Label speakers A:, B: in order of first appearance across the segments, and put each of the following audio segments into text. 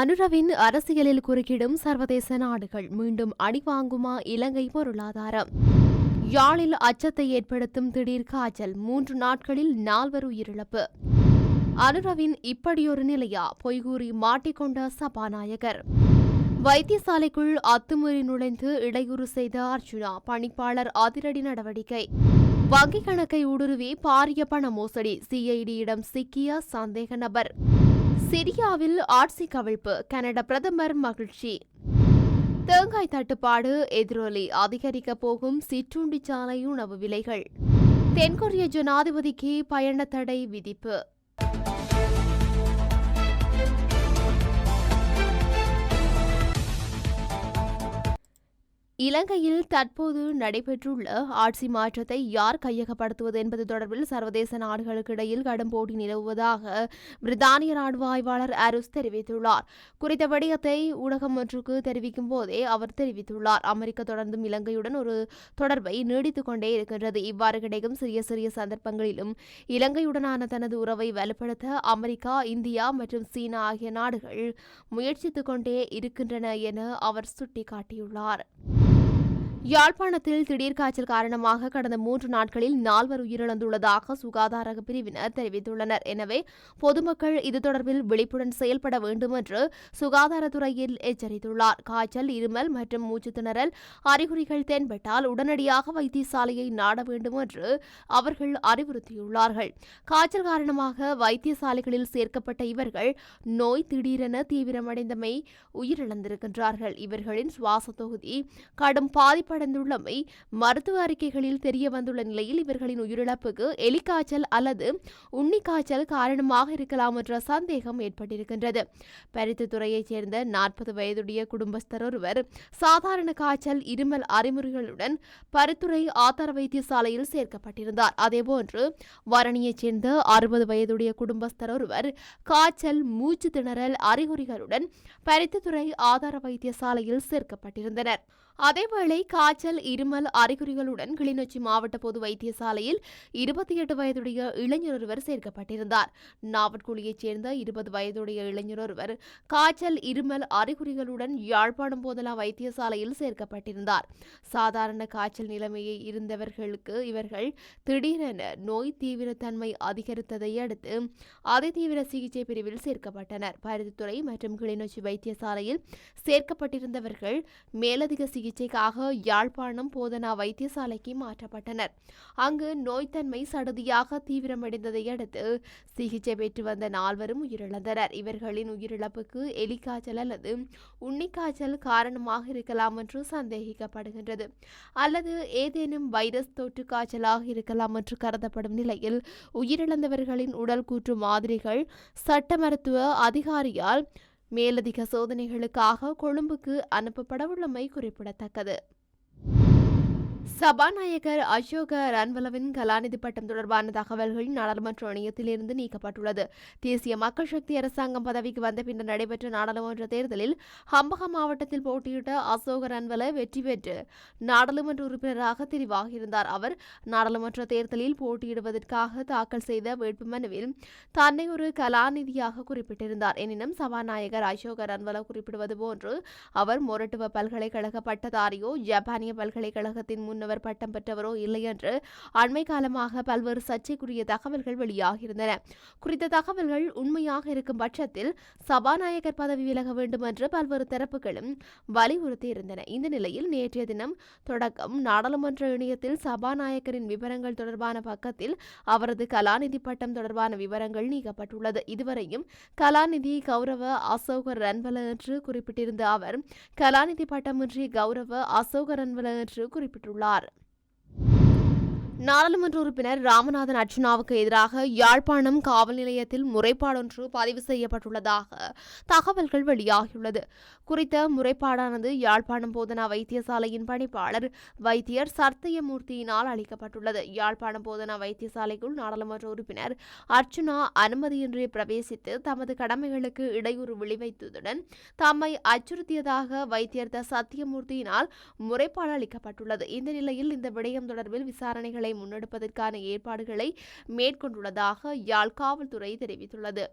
A: அனுரவின் அரசியலில் குறுக்கிடும் சர்வதேச நாடுகள் மீண்டும் அடிவாங்குமா இலங்கை பொருளாதாரம்? யாழில் அச்சத்தை ஏற்படுத்தும் திடீர் காய்ச்சல் மூன்று நாட்களில் நால்வர் உயிரிழப்பு. அனுரவின் இப்படியொரு நிலையா பொய்கூறி மாட்டிக்கொண்ட சபாநாயகர். வைத்தியசாலைக்குள் அத்துமீறி நுழைந்து இடையூறு செய்த அர்ஜுனா பணிப்பாளர் அதிரடி நடவடிக்கை. வங்கிக் கணக்கை ஊடுருவி பாரிய பண மோசடி சிஐடியிடம் சிக்கிய சந்தேக நபர். சிரியாவில் ஆட்சி கவிழ்ப்பு கனடா பிரதமர் மகிழ்ச்சி. தேங்காய் தட்டுப்பாடு எதிரொலி அதிகரிக்க போகும் சிற்றுண்டி சாலை உணவு விலைகள். தென்கொரிய ஜனாதிபதிக்கு பயண தடை விதிப்பு. இலங்கையில் தற்போது நடைபெற்றுள்ள ஆட்சி மாற்றத்தை யார் கையகப்படுத்துவது என்பது தொடர்பில் சர்வதேச நாடுகளுக்கு இடையில் கடும் போட்டி நிலவுவதாக பிரித்தானிய ராணுவ ஆய்வாளர் அருஸ் தெரிவித்துள்ளார். குறித்த விடயத்தை ஊடகம் ஒன்றுக்கு தெரிவிக்கும் போதே அவர் தெரிவித்துள்ளார். அமெரிக்கா தொடர்ந்தும் இலங்கையுடன் ஒரு தொடர்பை நீடித்துக் கொண்டே இருக்கின்றது. இவ்வாறு கிடைக்கும் சிறிய சிறிய சந்தர்ப்பங்களிலும் இலங்கையுடனான தனது உறவை வலுப்படுத்த அமெரிக்கா இந்தியா மற்றும் சீனா ஆகிய நாடுகள் முயற்சித்துக் கொண்டே இருக்கின்றன என அவர் சுட்டிக்காட்டியுள்ளார். யாழ்ப்பாணத்தில் திடீர் காய்ச்சல் காரணமாக கடந்த மூன்று நாட்களில் நால்வர் உயிரிழந்துள்ளதாக சுகாதார பிரிவினர் தெரிவித்துள்ளனர். எனவே பொதுமக்கள் இது தொடர்பில் விழிப்புடன் செயல்பட வேண்டும் என்று சுகாதாரத்துறையில் எச்சரித்துள்ளார். காய்ச்சல் இருமல் மற்றும் மூச்சு திணறல் அறிகுறிகள் தென்பட்டால் உடனடியாக வைத்தியசாலையை நாட வேண்டும் என்று அவர்கள் அறிவுறுத்தியுள்ளார்கள். காய்ச்சல் காரணமாக வைத்தியசாலைகளில் சேர்க்கப்பட்ட இவர்கள் நோய் திடீரென தீவிரமடைந்தமை உயிரிழந்திருக்கின்றார்கள். இவர்களின் சுவாச தொகுதி கடும் பாதிப்பு பாதிப்படைந்துள்ளமை மருத்துவ அறிக்கைகளில் தெரிய வந்துள்ள நிலையில் இவர்களின் உயிரிழப்புக்கு எலிக்காய்ச்சல் அல்லது உன்னிக்காய்ச்சல் காரணமாக இருக்கலாம் என்ற சந்தேகம் ஏற்பட்டிருக்கின்றது. பருத்தித்துறையைச் சேர்ந்த நாற்பது வயதுடைய குடும்பஸ்தர் ஒருவர் சாதாரண காய்ச்சல் இருமல் அறிமுறைகளுடன் பருத்துறை ஆதார வைத்தியசாலையில் சேர்க்கப்பட்டிருந்தார். அதேபோன்று வரணியைச் சேர்ந்த அறுபது வயதுடைய குடும்பஸ்தர் ஒருவர் காய்ச்சல் மூச்சு திணறல் அறிகுறிகளுடன் பருத்தித்துறை ஆதார வைத்தியசாலையில் சேர்க்கப்பட்டிருந்தனர். அதேவேளை காய்ச்சல் இருமல் அறிகுறிகளுடன் கிளிநொச்சி மாவட்ட பொது வைத்தியசாலையில் இருபத்தி எட்டு வயதுடைய இளைஞர் ஒருவர் சேர்க்கப்பட்டிருந்தார். நாவட்குழியைச் சேர்ந்த இருபது வயதுடைய இளைஞர் ஒருவர் காய்ச்சல் இருமல் அறிகுறிகளுடன் யாழ்ப்பாணம் போதலா வைத்தியசாலையில் சேர்க்கப்பட்டிருந்தார். சாதாரண காய்ச்சல் நிலைமையை இருந்தவர்களுக்கு இவர்கள் திடீரென நோய் தீவிரத்தன்மை அதிகரித்ததை அடுத்து அதிதீவிர சிகிச்சை பிரிவில் சேர்க்கப்பட்டனர். பருத்தித்துறை மற்றும் கிளிநொச்சி வைத்தியசாலையில் சேர்க்கப்பட்டிருந்தவர்கள் மேலதிக சிகிச்சை சிகிச்சைக்காக யாழ்ப்பாணம் போதனா வைத்தியசாலைக்கு மாற்றப்பட்டனர். அங்கு நோய்த்தன்மை சடுதியாக தீவிரமடைந்ததை அடுத்து சிகிச்சை பெற்று வந்த நால்வரும் உயிரிழந்தனர். இவர்களின் உயிரிழப்புக்கு எலிக்காய்ச்சல் அல்லது உன்னிக்காய்ச்சல் காரணமாக இருக்கலாம் என்று சந்தேகிக்கப்படுகின்றது. அல்லது ஏதேனும் வைரஸ் தொற்று காய்ச்சலாக இருக்கலாம் என்று கருதப்படும் நிலையில் உயிரிழந்தவர்களின் உடல் கூற்று மாதிரிகள் சட்ட மருத்துவ அதிகாரியால் மேலதிக சோதனைகளுக்காக கொழும்புக்கு அனுப்பப்படவுள்ளமை குறிப்பிடத்தக்கது. சபாநாயகர் அசோக ரன்வலவின் கலாநிதி பட்டம் தொடர்பான தகவல்கள் நாடாளுமன்ற இணையத்திலிருந்து நீக்கப்பட்டுள்ளது. தேசிய மக்கள் சக்தி அரசாங்கம் பதவிக்கு வந்த பின்னர் நடைபெற்ற நாடாளுமன்ற தேர்தலில் ஹம்பக மாவட்டத்தில் போட்டியிட்ட அசோக ரன்வல வெற்றி பெற்று நாடாளுமன்ற உறுப்பினராக தெரிவாகியிருந்தார். அவர் நாடாளுமன்ற தேர்தலில் போட்டியிடுவதற்காக தாக்கல் செய்த வேட்புமனுவில் தன்னை ஒரு கலாநிதியாக குறிப்பிட்டிருந்தார். எனினும் சபாநாயகர் அசோக ரன்வல குறிப்பிடுவது போன்று அவர் மொரட்டுவ பல்கலைக்கழக பட்டதாரியோ ஜப்பானிய பல்கலைக்கழகத்தின் முன்னவர் பட்டம் பெற்றவரோ இல்லை என்று அண்மை காலமாக பல்வேறு சர்ச்சைக்குரிய தகவல்கள் வெளியாகியிருந்தன. குறித்த தகவல்கள் உண்மையாக இருக்கும் பட்சத்தில் சபாநாயகர் பதவி விலக வேண்டும் என்று பல்வேறு தரப்புகளும் வலியுறுத்தியிருந்தன. இந்த நிலையில் நேற்றைய தினம் தொடக்கம் நாடாளுமன்ற இணையத்தில் சபாநாயகரின் விவரங்கள் தொடர்பான பக்கத்தில் அவரது கலாநிதி பட்டம் தொடர்பான விவரங்கள் நீக்கப்பட்டுள்ளது. இதுவரையும் கலாநிதி கௌரவ அசோக ரன்வல என்று குறிப்பிட்டிருந்த அவர் கலாநிதி பட்டமின்றி கௌரவ அசோக ரன்வல என்று குறிப்பிட்டுள்ளார். கூறியுள்ளார் நாடாளுமன்ற உறுப்பினர் ராமநாதன் அர்ச்சுனாவுக்கு எதிராக யாழ்ப்பாணம் காவல் நிலையத்தில் முறைப்பாடொன்று பதிவு செய்யப்பட்டுள்ளதாக தகவல்கள் வெளியாகியுள்ளது. குறித்த முறைப்பாடானது யாழ்ப்பாணம் போதனா வைத்தியசாலையின் பணிப்பாளர் வைத்தியர் சர்த்தயமூர்த்தியினால் அளிக்கப்பட்டுள்ளது. யாழ்ப்பாணம் போதனா வைத்தியசாலைக்குள் நாடாளுமன்ற உறுப்பினர் அர்ச்சுனா அனுமதியின்றி பிரவேசித்து தமது கடமைகளுக்கு இடையூறு விளைவித்ததுடன் தம்மை அச்சுறுத்தியதாக வைத்தியர் த சத்தியமூர்த்தியினால் முறைப்பாடு அளிக்கப்பட்டுள்ளது. இந்த நிலையில் இந்த விடயம் தொடர்பில் விசாரணைகளை முன்னெடுப்பதற்கான ஏற்பாடுகளை மேற்கொண்டுள்ளதாக யாழ் காவல்துறை தெரிவித்துள்ளது.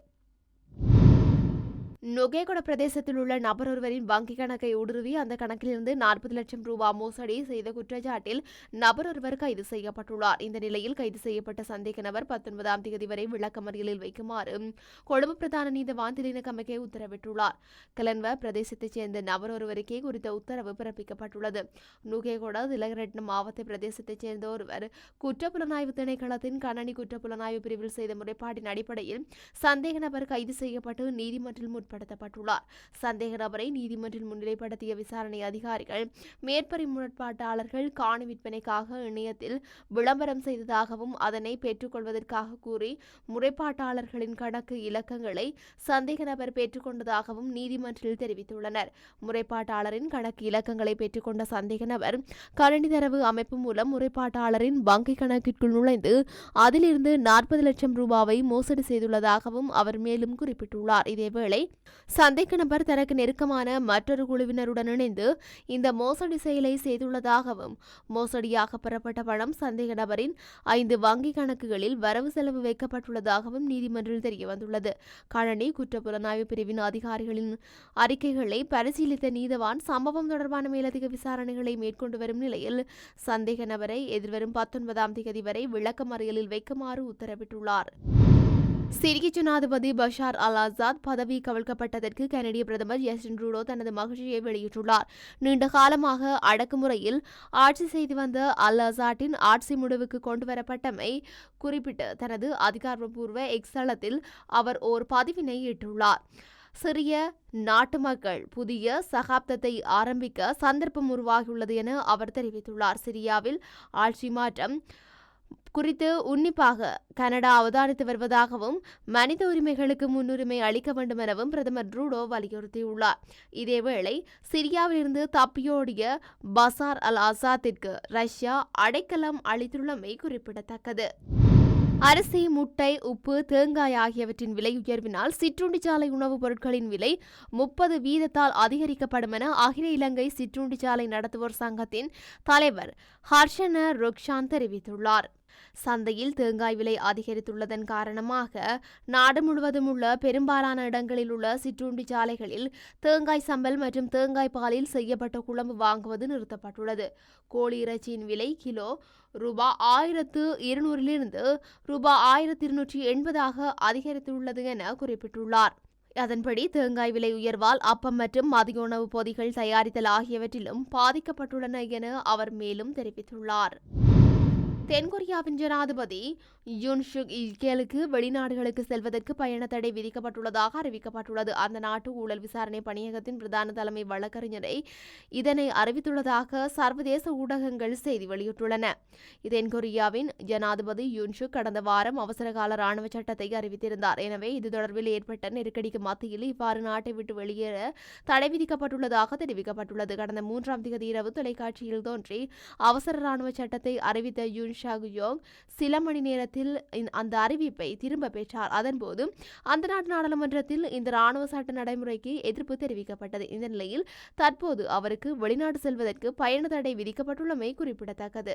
A: நுகேகொட பிரதேசத்தில் உள்ள நபர் ஒருவரின் வங்கிக் கணக்கை ஊடுருவி அந்த கணக்கிலிருந்து நாற்பது லட்சம் ரூபாய் மோசடி செய்த குற்றச்சாட்டில் நபர் ஒருவர் கைது செய்யப்பட்டுள்ளார். இந்த நிலையில் கைது செய்யப்பட்ட சந்தேக நபர் பத்தொன்பதாம் தேதி வரை விளக்கமறியலில் வைக்குமாறு கொழும்பு பிரதான நீதவான் திலீனகமகே உத்தரவிட்டுள்ளார். கிளன்வ பிரதேசத்தைச் சேர்ந்த நபர் ஒருவருக்கே குறித்த உத்தரவு பிறப்பிக்கப்பட்டுள்ளது. நுகேகொட திலகரட்னம் மாவட்ட பிரதேசத்தைச் சேர்ந்த ஒருவர் குற்றப்புலனாய்வு திணைக்களத்தின் கணனி குற்றப்புலனாய்வு பிரிவில் செய்த முறைப்பாட்டின் அடிப்படையில் சந்தேக நபர் கைது செய்யப்பட்டு நீதிமன்றில் முற்படுத்தப்பட்டுள்ளார் சந்தேக நபரை நீதிமன்றில் முன்னிலைப்படுத்திய விசாரணை அதிகாரிகள் மேற்பரி முரண்பாட்டாளர்கள் காணி விற்பனைக்காக இணையத்தில் விளம்பரம் செய்ததாகவும் அதனை பெற்றுக்கொள்வதற்காக கூறி முறைப்பாட்டாளர்களின் கணக்கு இலக்கங்களை சந்தேக நபர் பெற்றுக்கொண்டதாகவும் நீதிமன்றில் தெரிவித்துள்ளனர். முறைப்பாட்டாளரின் கணக்கு இலக்கங்களை பெற்றுக்கொண்ட சந்தேக நபர் கணினி தரவு அமைப்பு மூலம் முறைப்பாட்டாளரின் வங்கிக் கணக்கிற்குள் நுழைந்து அதிலிருந்து நாற்பது லட்சம் ரூபாவை மோசடி செய்துள்ளதாகவும் அவர் மேலும் குறிப்பிட்டுள்ளார். இதேவேளை சந்தேக நபர் தனக்கு நெருக்கமான மற்றொரு குழுவினருடன் இணைந்து இந்த மோசடி செயலை செய்துள்ளதாகவும் மோசடியாக பெறப்பட்ட பணம் சந்தேக நபரின் ஐந்து வங்கிக் கணக்குகளில் வரவு செலவு வைக்கப்பட்டுள்ளதாகவும் நீதிமன்றில் தெரியவந்துள்ளது. கழனி குற்றப்புலனாய்வு பிரிவின் அதிகாரிகளின் அறிக்கைகளை பரிசீலித்த நீதவான் சம்பவம் தொடர்பான மேலதிக விசாரணைகளை மேற்கொண்டு வரும் நிலையில் சந்தேக நபரை எதிர்வரும் பத்தொன்பதாம் தேதி வரை விளக்கமறியலில் வைக்குமாறு உத்தரவிட்டுள்ளார். சிரிய ஜனாதிபதி பஷார் அல் ஆசாத் பதவி கவிழ்க்கப்பட்டதற்கு கனடிய பிரதமர் ஜஸ்டின் ட்ரூடோ தனது மகிழ்ச்சியை வெளியிட்டுள்ளார். நீண்ட காலமாக அடக்குமுறையில் ஆட்சி செய்து வந்த அல் ஆசாட்டின் ஆட்சி முடிவுக்கு கொண்டுவரப்பட்டமை குறிப்பிட்டு தனது அதிகாரப்பூர்வ எக்ஸளத்தில் அவர் ஓர் பதிவினை இட்டுள்ளார். சிறிய நாட்டு மக்கள் புதிய சகாப்தத்தை ஆரம்பிக்க சந்தர்ப்பம் உருவாகியுள்ளது என அவர் தெரிவித்துள்ளார். சிரியாவில் ஆட்சி மாற்றம் குறித்து உன்னிப்பாக கனடா அவதானித்து வருவதாகவும் மனித உரிமைகளுக்கு முன்னுரிமை அளிக்க வேண்டும் எனவும் பிரதமர் ட்ரூடோ வலியுறுத்தியுள்ளார். இதேவேளை சிரியாவிலிருந்து தப்பியோடிய பசார் அல் ஆசாத்திற்கு ரஷ்யா அடைக்கலம் அளித்துள்ளமை குறிப்பிடத்தக்கது. அரிசி முட்டை உப்பு தேங்காய் ஆகியவற்றின் விலை உயர்வினால் சிற்றுண்டிச்சாலை உணவுப் பொருட்களின் விலை முப்பது வீதத்தால் அதிகரிக்கப்படும் என அகில இலங்கை சிற்றுண்டிச்சாலை நடத்துவோர் சங்கத்தின் தலைவர் ஹர்ஷன ருக்ஷான் தெரிவித்துள்ளார். சந்தையில் தேங்காய் விலை அதிகரித்துள்ளதன் காரணமாக நாடு முழுவதும் உள்ள பெரும்பாலான இடங்களில் உள்ள சிற்றுண்டி சாலைகளில் தேங்காய் சம்பல் மற்றும் தேங்காய் பாலில் செய்யப்பட்ட குழம்பு வாங்குவது நிறுத்தப்பட்டுள்ளது. கோழி இறைச்சியின் விலை கிலோ ரூபாய் ஆயிரத்து இருநூறிலிருந்து ரூபாய் ஆயிரத்தி இருநூற்றி எண்பதாக அதிகரித்துள்ளது என குறிப்பிட்டுள்ளார். அதன்படி தேங்காய் விலை உயர்வால் அப்பம் மற்றும் மதிய உணவு பொதிகள் தயாரித்தல் ஆகியவற்றிலும் பாதிக்கப்பட்டுள்ளன என அவர் மேலும் தெரிவித்துள்ளார். தென்கொரியாவின் ஜனாதிபதி யுன் ஷுக் இல்கேலுக்கு வெளிநாடுகளுக்கு செல்வதற்கு பயண தடை விதிக்கப்பட்டுள்ளதாக அறிவிக்கப்பட்டுள்ளது. அந்த நாட்டு ஊழல் விசாரணை பணியகத்தின் பிரதான தலைமை வழக்கறிஞரை இதனை அறிவித்துள்ளதாக சர்வதேச ஊடகங்கள் செய்தி வெளியிட்டுள்ளன. தென்கொரியாவின் ஜனாதிபதி யுன்சுக் கடந்த வாரம் அவசரகால ராணுவ சட்டத்தை அறிவித்திருந்தார். எனவே இது தொடர்பில் ஏற்பட்ட நெருக்கடிக்கு மத்தியில் இவ்வாறு நாட்டை விட்டு வெளியேற தடை விதிக்கப்பட்டுள்ளதாக தெரிவிக்கப்பட்டுள்ளது. கடந்த மூன்றாம் தேதி இரவு தொலைக்காட்சியில் தோன்றி அவசர ராணுவ சட்டத்தை அறிவித்த யுன் ஷாகுயோங் சில மணி நேரத்தில் அந்த அறிவிப்பை திரும்ப பெற்றார். அதன்போது அந்த நாட்டு நாடாளுமன்றத்தில் இந்த ராணுவ சட்ட நடைமுறைக்கு எதிர்ப்பு தெரிவிக்கப்பட்டது. இந்த நிலையில் தற்போது அவருக்கு வெளிநாடு செல்வதற்கு பயண தடை விதிக்கப்பட்டுள்ளமை குறிப்பிடத்தக்கது.